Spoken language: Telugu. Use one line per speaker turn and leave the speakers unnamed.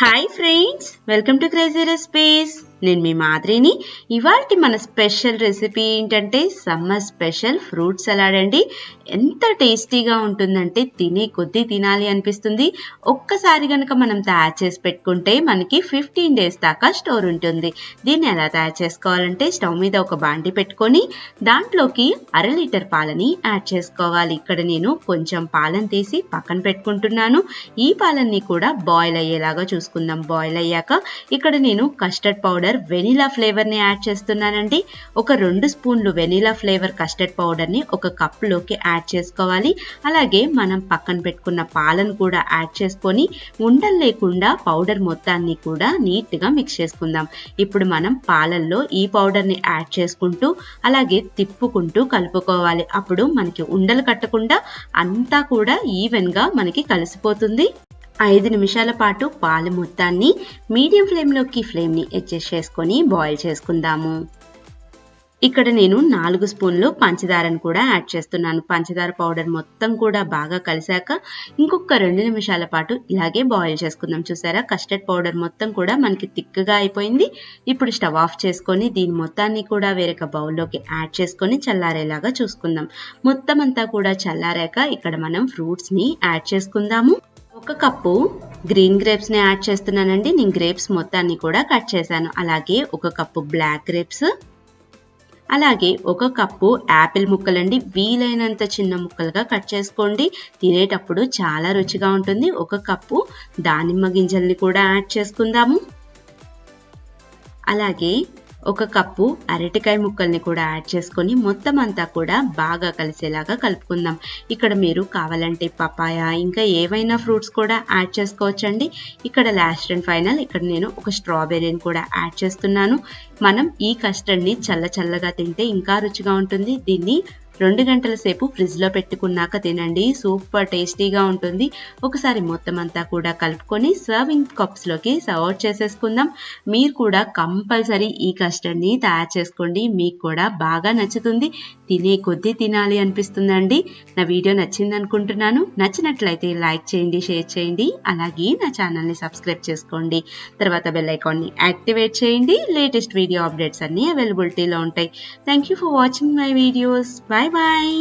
Hi friends, welcome to Crazy Recipes. నేను మీ మాదిరిని. ఇవాళ మన స్పెషల్ రెసిపీ ఏంటంటే సమ్మర్ స్పెషల్ ఫ్రూట్ సలాడ్ అండి. ఎంత టేస్టీగా ఉంటుందంటే తినే కొద్దీ తినాలి అనిపిస్తుంది. ఒక్కసారి కనుక మనం తయారు చేసి పెట్టుకుంటే మనకి ఫిఫ్టీన్ డేస్ దాకా స్టోర్ ఉంటుంది. దీన్ని ఎలా తయారు చేసుకోవాలంటే స్టవ్ మీద ఒక బాండి పెట్టుకొని దాంట్లోకి అర లీటర్ పాలని యాడ్ చేసుకోవాలి. ఇక్కడ నేను కొంచెం పాలను తీసి పక్కన పెట్టుకుంటున్నాను. ఈ పాలన్నీ కూడా బాయిల్ అయ్యేలాగా చూసుకుందాం. బాయిల్ అయ్యాక ఇక్కడ నేను కస్టర్డ్ పౌడర్ వెనిలా ఫ్లేవర్ని యాడ్ చేస్తున్నానండి. ఒక రెండు స్పూన్లు వెనిలా ఫ్లేవర్ కస్టర్డ్ పౌడర్ని ఒక కప్లోకి యాడ్ చేసుకోవాలి. అలాగే మనం పక్కన పెట్టుకున్న పాలను కూడా యాడ్ చేసుకొని ఉండలు లేకుండా పౌడర్ మొత్తాన్ని కూడా నీట్గా మిక్స్ చేసుకుందాం. ఇప్పుడు మనం పాలల్లో ఈ పౌడర్ని యాడ్ చేసుకుంటూ అలాగే తిప్పుకుంటూ కలుపుకోవాలి. అప్పుడు మనకి ఉండలు కట్టకుండా అంతా కూడా ఈవెన్గా మనకి కలిసిపోతుంది. ఐదు నిమిషాల పాటు పాలు మొత్తాన్ని మీడియం ఫ్లేమ్లోకి ఫ్లేమ్ని అడ్జస్ట్ చేసుకొని బాయిల్ చేసుకుందాము. ఇక్కడ నేను నాలుగు స్పూన్లు పంచదారను కూడా యాడ్ చేస్తున్నాను. పంచదార పౌడర్ మొత్తం కూడా బాగా కలిసాక ఇంకొక రెండు నిమిషాల పాటు ఇలాగే బాయిల్ చేసుకుందాం. చూసారా? కస్టర్డ్ పౌడర్ మొత్తం కూడా మనకి తిక్కగా అయిపోయింది. ఇప్పుడు స్టవ్ ఆఫ్ చేసుకొని దీని మొత్తాన్ని కూడా వేరొక బౌల్లోకి యాడ్ చేసుకొని చల్లారేలాగా చూసుకుందాం. మొత్తం అంతా కూడా చల్లారాక ఇక్కడ మనం ఫ్రూట్స్ని యాడ్ చేసుకుందాము. ఒక కప్పు గ్రీన్ గ్రేప్స్ని యాడ్ చేస్తున్నానండి. నేను గ్రేప్స్ మొత్తాన్ని కూడా కట్ చేశాను. అలాగే ఒక కప్పు బ్లాక్ గ్రేప్స్. అలాగే ఒక కప్పు యాపిల్ ముక్కలండి. వీలైనంత చిన్న ముక్కలుగా కట్ చేసుకోండి. తినేటప్పుడు చాలా రుచిగా ఉంటుంది. ఒక కప్పు దానిమ్మ గింజల్ని కూడా యాడ్ చేసుకుందాము. అలాగే ఒక కప్పు అరటికాయ ముక్కల్ని కూడా యాడ్ చేసుకొని మొత్తం అంతా కూడా బాగా కలిసేలాగా కలుపుకుందాం. ఇక్కడ మీరు కావాలంటే పపాయ ఇంకా ఏవైనా ఫ్రూట్స్ కూడా యాడ్ చేసుకోవచ్చండి. ఇక్కడ లాస్ట్ అండ్ ఫైనల్ ఇక్కడ నేను ఒక స్ట్రాబెర్రీని కూడా యాడ్ చేస్తున్నాను. మనం ఈ కస్టర్డ్ని చల్ల చల్లగా తింటే ఇంకా రుచిగా ఉంటుంది. దీన్ని రెండు గంటల సేపు ఫ్రిడ్జ్లో పెట్టుకున్నాక తినండి. సూపర్ టేస్టీగా ఉంటుంది. ఒకసారి మొత్తం అంతా కూడా కలుపుకొని సర్వింగ్ కప్స్లోకి సర్వ్ చేసేసుకుందాం. మీరు కూడా కంపల్సరీ ఈ కస్టర్డ్ని తయారు చేసుకోండి. మీకు కూడా బాగా నచ్చుతుంది. తినే కొద్దీ తినాలి అనిపిస్తుందండి. నా వీడియో నచ్చింది అనుకుంటున్నాను నచ్చినట్లయితే లైక్ చేయండి షేర్ చేయండి. అలాగే నా ఛానల్ని సబ్స్క్రైబ్ చేసుకోండి. తర్వాత బెల్ ఐకాన్ని యాక్టివేట్ చేయండి. లేటెస్ట్ వీడియో అప్డేట్స్ అన్నీ అవైలబిలిటీలో ఉంటాయి. Thank you for watching my videos. Bye bye